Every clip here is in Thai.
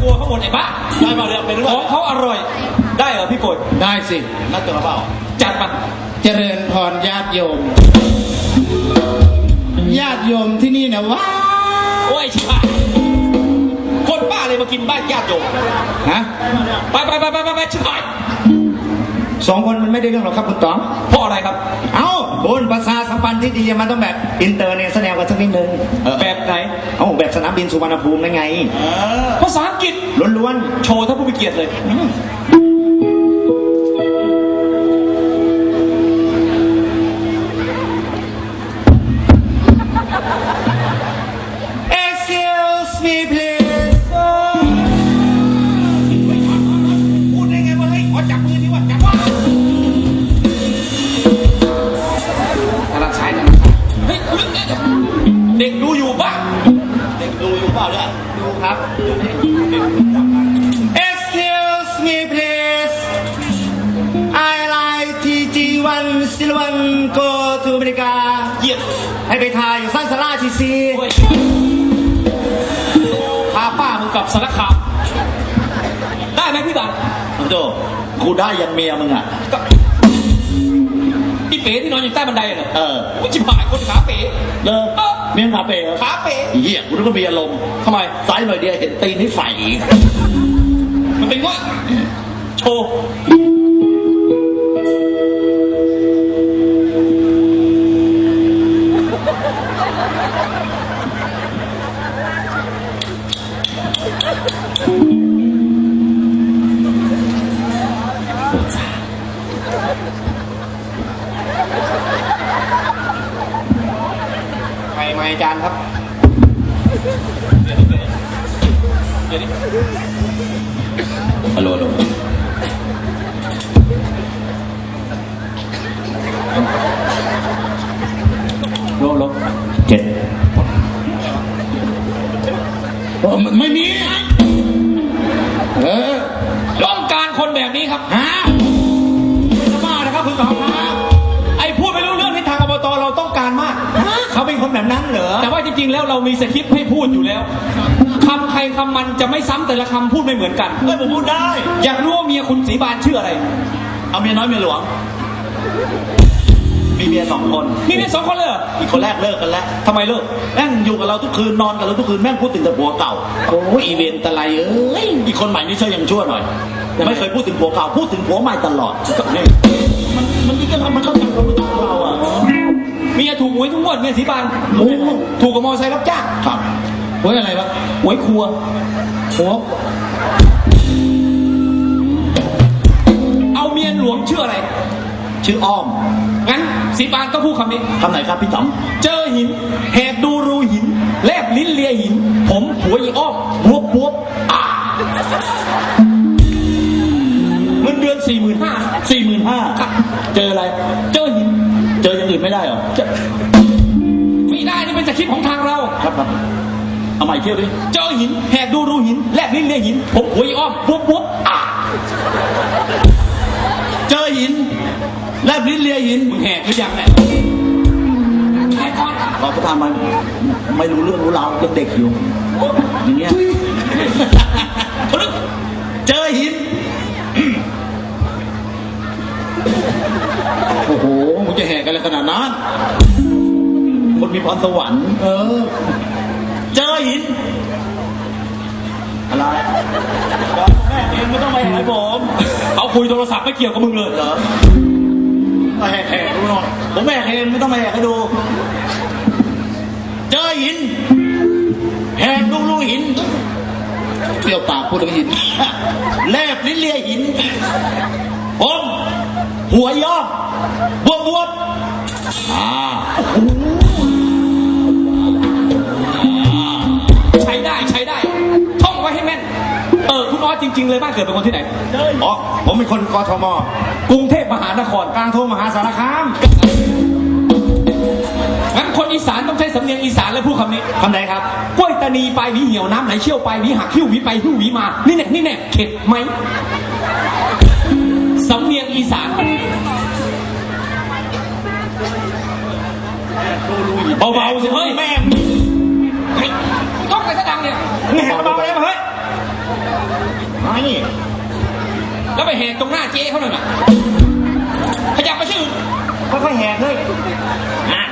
ครัวเขาหมดไอ้บ้าได้มาเรื่องเป็นขเรื่อองงเขาอร่อย ได้เหรอพี่โกดได้สิ นัดกันมาเปล่าจัดมาเจริญพรญาติโยม ญาติโยมที่นี่นะว้าโอ้ยชิบหายคนบ้าเลยมากินบ้านญาติโยมฮะไปไปไปไปไปไปชิบหายสองคนมันไม่ได้เรื่องหรอกครับคุณต๋องเพราะอะไรครับ เอ้าบนภาษาสัมพันธ์ที่ดีมันต้องแบบอินเตอร์เนี่ยแสดงกันสักนิดนึงแบบไหนเอ้าแบบสนามบินสุวรรณภูมินั่นไงภาษาอังกฤษล้วนโชว์ถ้าผู้มีเกียรติเลย กดูอยู่ป่ะเด็กดูอยู่เปล่าเนี่ยดูครับ Excuse me please I like TG1 Silvan go to America เหยียบให้ไปถ่ายอยู่สั้นสลาทีซีโอ้ยพาป้ามึงกลับสารคามได้ไหมพี่บังโตกูได้ยันเมียมึงอะก็อี เป๋ที่นอนอยู่ใต้บันไดเหรอเออมึงจิบหายคนขาเป๋เลยเมียขาเป๋เหรอขาเป๋เหี้ยกูนึกว่ามีอารมณ์ทำไมซ้ายหน่อยเดียวเห็นตีนที่ใส่มันเป็นว่าโชว์ ไม่ไม่จานครับเดี๋ยวนี้ฮัลโหลฮัลโหลโลโลเจ็ดเออไม่มี จริงๆแล้วเรามีสคริปต์ให้พูดอยู่แล้วคำใครคำมันจะไม่ซ้ำแต่ละคำพูดไม่เหมือนกันเฮ้ยผมพูดได้ อยากรู้ว่าเมียคุณสีบานชื่ออะไร เอาเมียน้อยเมียหลวง มีเมียสองคน มีเมียสองคนเลยเหรออีกคนแรกเลิกกันแล้วทำไมเลิกแม่งอยู่กับเราทุกคืนนอนกับเราทุกคืนแม่งพูดถึงแต่ผัวเก่าโอ้ยอีเวนต์อะไรเอ้ยอีกคนใหม่นี่ช่วยยังชั่วหน่อยไม่เคยพูดถึงผัวเก่าพูดถึงผัวใหม่ตลอดนี่มันมันนี่ก็ทำมันเข้าใจความรู้สึกของเราอะเมียถูกหวยทุกงวดเมียสีบานโอ้โหถูกกับมอเตอร์ไซค์รับจ้างครับโอ้ยอะไรวะหวยครัวโอ้เอาเมียหลวงชื่ออะไร ชื่ออ้อม งั้นสีบานต้องพูดคำนี้คำไหนครับพี่ต๋อมเจอหินแหกดูรูหิน แลบลิ้นเลียหิน ผมผัวอีอ้อมบวบบวบอ่าเงินเดือนสี่หมื่นห้าสี่หมื่นห้าเจออะไร ไม่ได้เหรอไม่ได้นี่เป็นสคริปต์ของทางเราครับครับเอาใหม่เที่ยวดิเจอหินแหกดูรูหิน แลบลิ้นเลียหินผมผัวอีอ้อมบวบบวบอ่าเจอหิน แลบลิ้นเลียหินมึงแหกหรือยังเนี่ยแหกก่อนขอประทานมันไม่รู้เรื่องรู้ราวยังเด็กอยู่อย่างเงี้ย ขนาดนั้น คนมีพรสวรรค์ เออ เจอหิน อะไรแม่เองไม่ต้องมาแหกผมเขาคุยโทรศัพท์ไม่เกี่ยวกับมึงเลยเหรอมาแหกแหกดูหน่อยผมแหกเองไม่ต้องมาแหกให้ดู เจอหิน แหกดูรูหินเปรี้ยวปากพูดถึงหิน แลบลิ้นเลียหินผมหัวยอบบวบบวบอ่า ใช้ได้ใช้ได้ ท่องไว้ให้แม่น เออคุณออสจริง ๆ เลยบ้านเกิดเป็นคนที่ไหน อ๋อ ผมเป็นคนกทม กรุงเทพมหานครกลางทุ่งมหาสารคาม งั้นคนอีสานต้องใช้สำเนียงอีสานและพูดคำนี้คำไหนครับ กล้วยตานีปลายหวีเหี่ยวน้ำไหลเชี่ยวปลายหวีหักขิ้วหวีไปหิ้วหวีมา นี่แน่นี่แน่เข็ดไหมสำเนียงอีสาน เบาๆสิเฮ้ยแม่เฮ้ยต้องไปซะดังเนี่ยแม่เบาๆเลยเฮ้ยไปแหกตรงหน้าเจ๊เขาหน่อยนะขยับไปชื่อค่อยๆแหกเลยอะ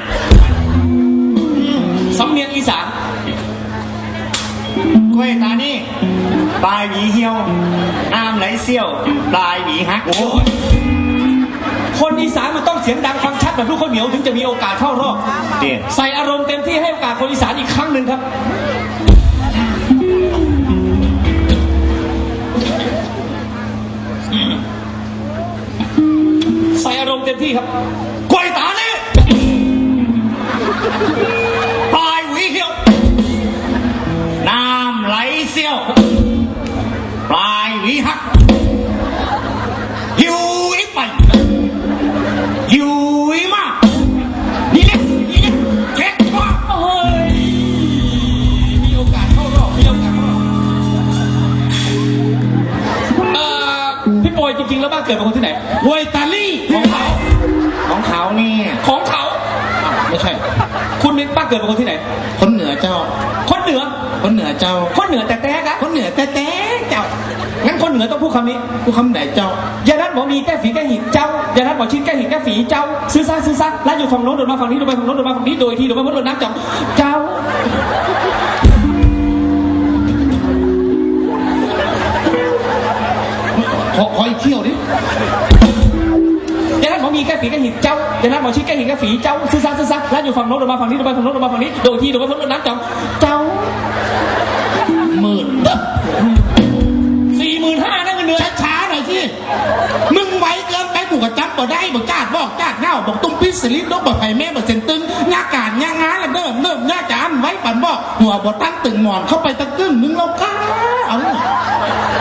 สำเนียงอีสานกล้วยตานี่ปลายหวีเหี่ยวน้ำไหลเซี่ยว ปลายหวีหักโอ้ย คนอีสานมันต้องเสียงดังฟังชัดแบบลูกข้าวเหนียวถึงจะมีโอกาสเข้ารอบเดี๋ยวใส่อารมณ์เต็มที่ให้โอกาสคนอีสานอีกครั้งหนึ่งครับ ใส่อารมณ์เต็มที่ครับกล้วยตา เป็นบ้านเกิดเป็นคนที่ไหน คนเหนือเจ้า คนเหนือ คนเหนือเจ้า คนเหนือแต่แต่กะคนเหนือแต่แต่เจ้า งั้นคนเหนือต้องพูดคำนี้ผู้คำไหนเจ้ายานัดหมอมีแก้ฝีแก้หินเจ้ายานัดหมอชิดแก้หินแก้ฝีเจ้า ซื้อซ่าซื้อซ่าแล้วอยู่ฝั่งโน้นโดนมาฝั่งนี้โดนไปฝั่งโน้นโดนมาฝั่งนี้โดยที่โดนไปพ้นโดนน้ำจ่องเจ้าขอขออีกเที่ยวดิ ยานัดหมอมีแก้ฝีแก้หินเจ้ายานัดหมอชิดแก้หินแก้ฝีเจ้าซื้อซ่าซื้อซ่าแล้วอยู่ฝั่งโน้นโดนมาฝั่งนี้โดนไปฝั่งโน้นโดนมาฝั่งนี้โดยที่โดนไปพ้นโดนน้ำจ่องเจ้าหมื่นสี่หมื่นห้านั่นเงินเดือนช้าๆหน่อยสิมึงไว้เกินไปกูก็จับบ่ได้บอกจาดบอกจาดเน่าบอกตุ้มพิษสลิดนกบอกไผ่แม่บอกเซนตึงหน้าการหน้างานละเดิมเดิมหน้าจานไว้ปันบอกหัวบอตั้งตึงหมอนเข้าไปตะกึ่งนึงเราก้าเอา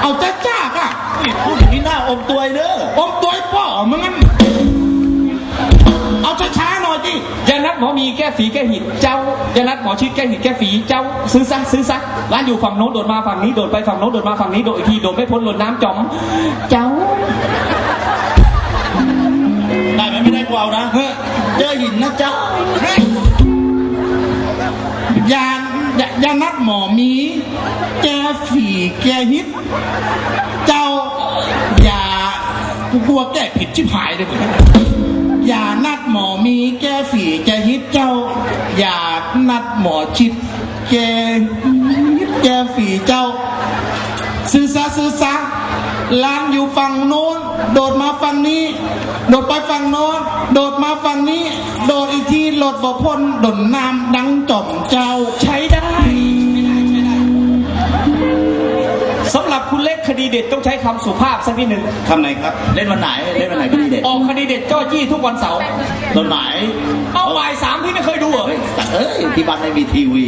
เอาจ้าจ้าอะพูดอย่างนี้หน้าอมตัวเด้ออมตัวไอ้ป่อมึงงั้น หมอมีแก้ฝีแก้หินเจ้ายานัดหมอชิดแก้หินแก้ฝีเจ้าซื้อซ่าซื้อซ่าร้านอยู่ฝั่งโน้นโดดมาฝั่งนี้โดดไปฝั่งโน้นโดดมาฝั่งนี้โดดอีกทีโดดไม่พ้นโดนน้ำจอมเจ้าได้ไหมไม่ได้กูเอานะเฮ้เจอหินนะเจ้ายานยายานัดหมอมี แก้ฝีแกฮิตเจ้าอย่ากูกลัวแก้ผิดชิบหายเลยอย่านัดหมอมีแก้ฝีแก เจ้า อยากนัดหมอชิดแกแกฝีเจ้า ซื้อซะซื้อซะร้านอยู่ฝั่งโน้น โดดมาฝั่งนี้ โดดไปฝั่งโน้น โดดมาฝั่งนี้ โดดอีกทีโหลดบ่พ้นดนน้ำดังจ่อมเจ้าใช้ได้ คุณเล็กคดีเด็ดต้องใช้คำสุภาพสักนิดหนึ่งคำไหนครับเล่นวันไหนเล่นวันไหนก็ดีเด็ดออกคดีเด็ดจ้อจี้ทุกวันเสาร์ตอนไหนเอาบ่ายสามพี่ไม่เคยดูเหรอเฮ้ยแต่เอ้ยที่บ้านไม่มีทีวี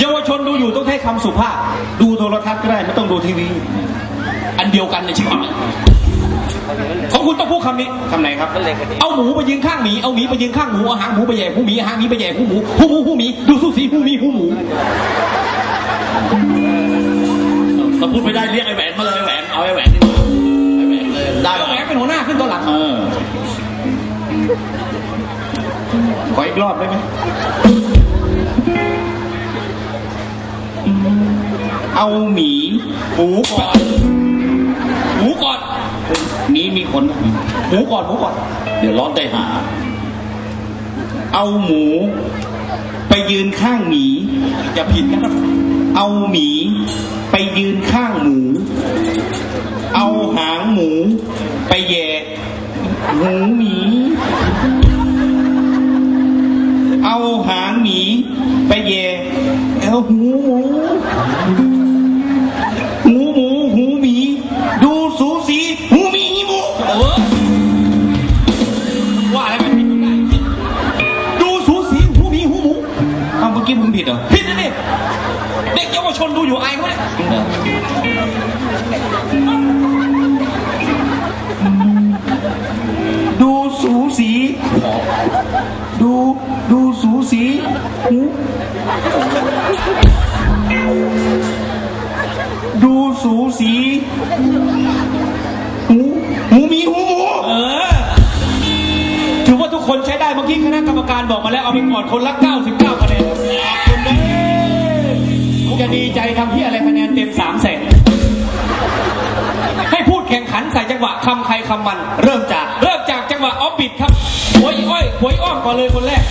เยาวชนดูอยู่ต้องใช้คำสุภาพ ดูโทรทัศน์ก็ได้ไม่ต้องดูทีวี อันเดียวกันในชีวิตของคุณต้องพูดคำนี้คำไหนครับเอาหมูไปยืนข้างหมีเอาหมีไปยืนข้างหมูเอาหางหมูไปแย่หูหมีเอาหางหมีไปแย่หูหมูหูหมูหูหมีดูสู้สีหูหมีหูหมู ถ้าพูดไม่ได้เรียกไอ้แหวนมาเลยไอ้แหวนเอาไอ้แหวนดีกว่าไอ้แหวนเลยได้เอาไหแหมวนเป็นหัวหน้าขึ้นตัวหลังเออขออีกรอบได้ไหมเอาหมีหมูก่อนหมูก่อนหมีมีขนหมูก่อนหมูก่อน เดี๋ยวร้อนใจหา เอาหมู ไปยืนข้างหมีอย่าผิดนะครับ เอาหมีไปยืนข้างหมู เอาหางหมู ไปแย่หูหมี เอาหางหมี ไปแย่เอาหูหมูหูหมูหูหมี ดูสูสีหูหมีหมูเออว่าอะไรมันผิดมันได้ดูสูสีหูหมีหูหมูเอาเมื่อกี้ผมผิดเหรอผิดนะนี่ เยาวชนดูอยู่ไอายเขาเนี่ยดูสูสี ดูดูสูสีหูดูสูสีหูหูมีหูหมูเออ ถือว่าทุกคนใช้ได้เมื่อกี้คณะกรรมการบอกมาแล้วเอาไปก่อนคนละ 99 จะดีใจทำที่อะไรคะแนนเต็มสามแสนให้พูดแข่งขันใส่จังหวะคำใครคำมัน เริ่มจาก เริ่มจากจังหวะออฟบิดครับหวยอ้อยหวยอ้อมก่อนเลยคนแรก